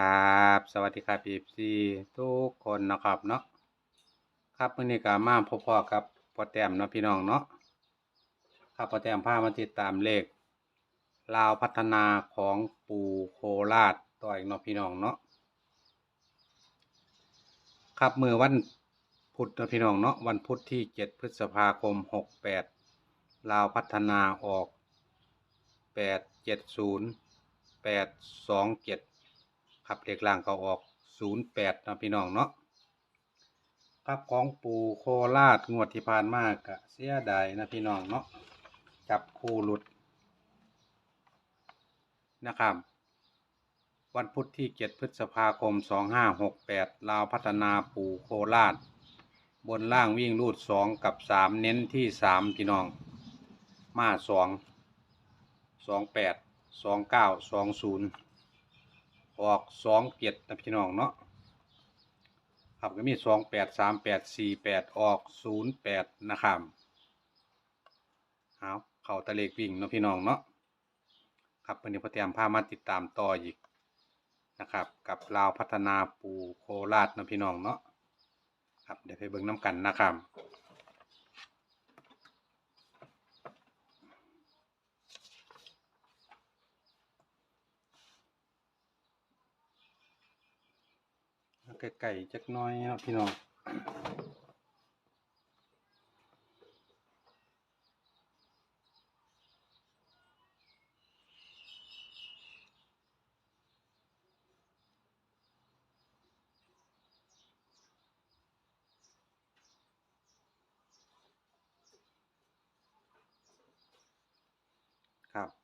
ครับ สวัสดีครับ FC ทุกคนนะครับเนาะครับมื้อนี้ก็มาพบพ่อกับพ่อแต้มเนาะพี่น้องเนาะครับพ่อแต้มพามาติดตามเลขลาวพัฒนาของปู่โคราชต่ออีกเนาะพี่น้องเนาะครับมือวันพุธเนาะพี่น้องเนาะวันพุธที่ 7 พฤษภาคม 68 ลาวพัฒนาออก 870 827 ครับเลขล่างเก็ออก08นะพี่น้องเนาะครับของปูโคราชงวดที่ผ่านมากะเสียดายนะพี่น้องเนาะจับคู่หลุดนะครับวันพุธที่ 7 พฤษภาคม 2568 ลาวพัฒนาปู่โคราช บนล่างวิ่งรูด 2 กับ 3 เน้นที่ 3 พี่น้อง มา 2 28 29 20 ออกสองเจ็ดนะพี่น้องเนาะครับก็มีสองแปดสามแปดสี่แปดออกศูนย์แปดนะครับเอาเข่าตะเลกวิ่งเนาะพี่น้องเนาะครับวันนี้พอเตรียมพามาติดตามต่ออีกนะครับ กับลาวพัฒนาปูโคราชเนาะพี่น้องเนาะครับเดี๋ยวไปเบิ่งน้ำกันนะครับ ไก่ๆจักน้อยเนาะพี่น้องครับ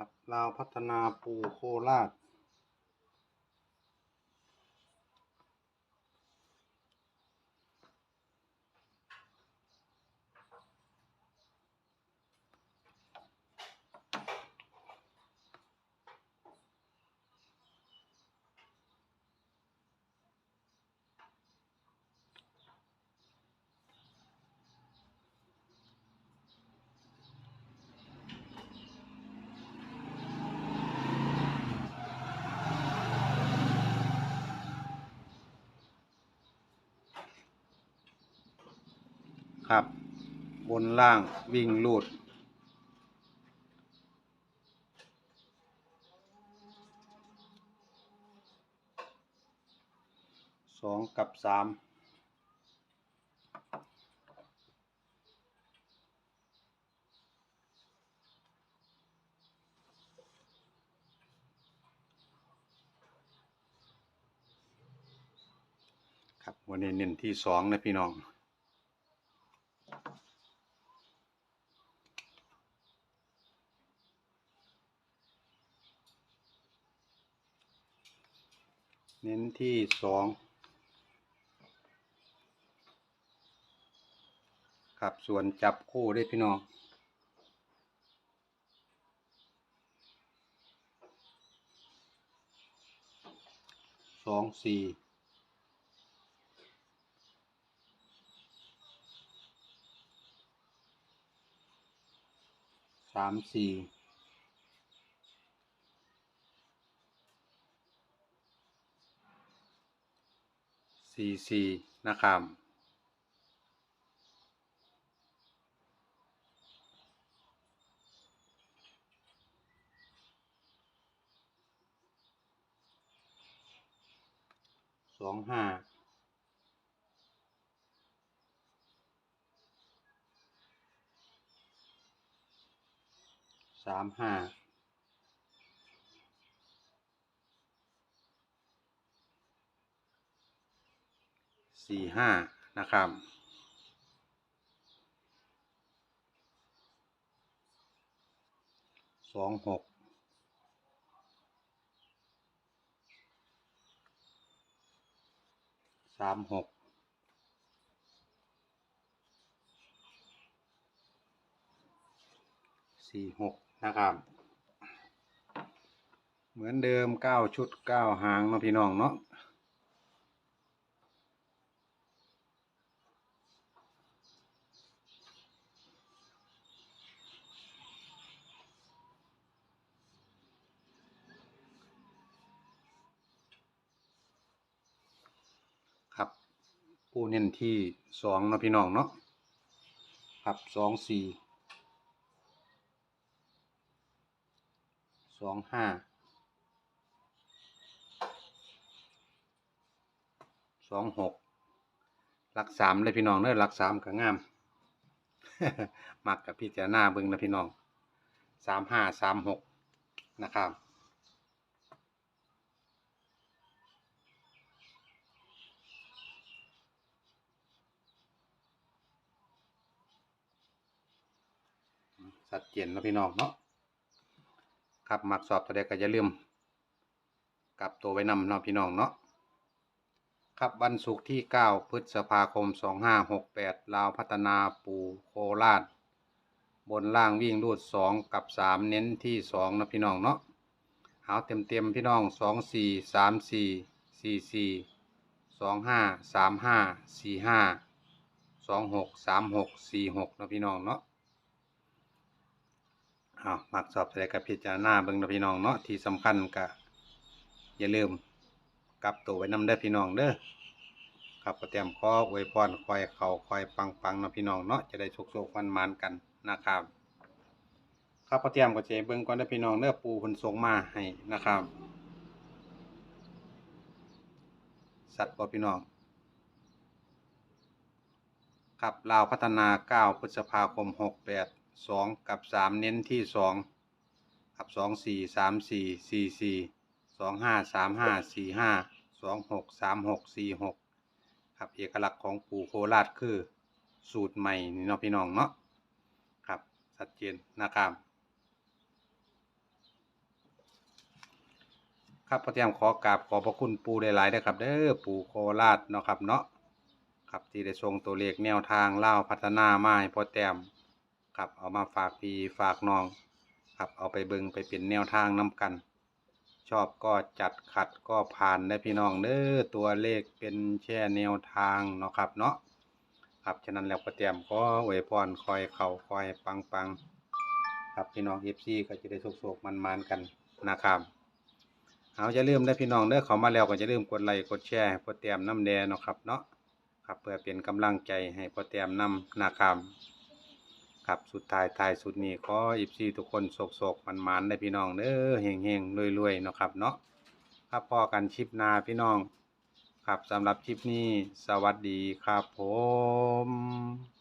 ครับลาวพัฒนาปูโคราช ครับ บนล่างวิ่งลูด สองกับสามครับวันนี้เน้นที่สองนะพี่น้อง เน้นที่สองครับส่วนจับคู่ได้พี่น้องสองสี่สามสี่ สี่สี่นะครับสองห้าสามห้า สี่ห้านะครับสองหกสามหกสี่หกนะครับ เหมือนเดิมเก้าชุดเก้าหางเนาะพี่น้องเนาะ ครับ ปูเน้นที่สองนะพี่น้องเนาะครับสองสี่สองห้าสองหกหลักสามเลยพี่น้องเด้อหลักสามก็งามมักกับพี่เจ้าหน้าเบิ่งนะพี่น้องสามห้าสามหกนะครับ สัดเจนเนะพี่น้องเนาะครับมักสอบตัวใดก็อย่าลืมกลับตัวไว้นำเนาะพี่น้องเนาะครับวันศุกร์ที่ 9 พฤษภาคม 2568 ลาวพัฒนาปูโคราช บนล่างวิ่งรูด 2 กับ 3 เน้นที่ 2 นะพี่น้องเนาะเอาเต็มเต็มพี่น้อง 2 4 3 4 4 4 2 5 3 5 4 5 2 6 3 6 4 6 นะพี่น้องเนาะ อ้าวมักสอบใส่กับพิจารณาเบิ่งนะพี่น้องเนาะที่สำคัญก็อย่าลืมกลับตัวไว้นำเด้พี่น้องเด้อครับก็เตรียมข้ออวยพรคอยเขาคอยปังปังๆเนะพี่น้องเนาะจะได้โชคโชคมันมันกันนะครับครับเตรียมก็จะเบิ่งก่อนเด้พี่น้องเด้อปูเพิ่นส่งมาให้นะครับ สัตว์บ่พี่น้องครับลาวพัฒนา 9 พฤษภาคม 68 2กับ3เน้นที่2กับ2 4 3 4 4 4 2 5 3 5 4 5 2 6 3 6 4 6ครับเอกลักษณ์ของปู่โคราชคือสูตรใหม่นี่เนาะพี่น้องเนาะครับชัดเจนนะครับครับพระเตรียมขอกราบขอพระคุณปูหลายๆด้วยครับเด้อปู่โคราชเนาะครับเนาะครับที่ได้ส่งตัวเลขแนวทางเล่าพัฒนาไม้พอแต้ม ครับเอามาฝากพี่ฝากน้องครับเอาไปเบิงไปเป็นแนวทางนํกัน ชอบก็จัดขัดก็ผ่านได้พี่น้องเด้อตัวเลขเป็นแค่แนวทางเนาะครับเนาะครับฉะนั้นแล้วพ่อแต้มขออวยพรคอยเข่าคอยปังปังๆครับพี่น้องเอฟซีก็จะได้โศกๆมันกันนะครับเอาจะลืมได้พี่น้องเด้อเขามาแล้วก็จะลืมกดไลค์กดแชร์พอแต้มน้ำแดงเนาะครับเนาะครับเพื่อเป็นกำลังใจให้พอแต้มน้ำนะครับ ครับสุดท้ายท้ายสุดนี้ขออิบซีทุกคนโศกโศกมันมันได้พี่น้องเด้อเฮงเฮงรวยรวยเนาะครับเนาะครับพอกันชิปนาพี่น้อง ครับสำหรับชิปนี้ สวัสดีครับผม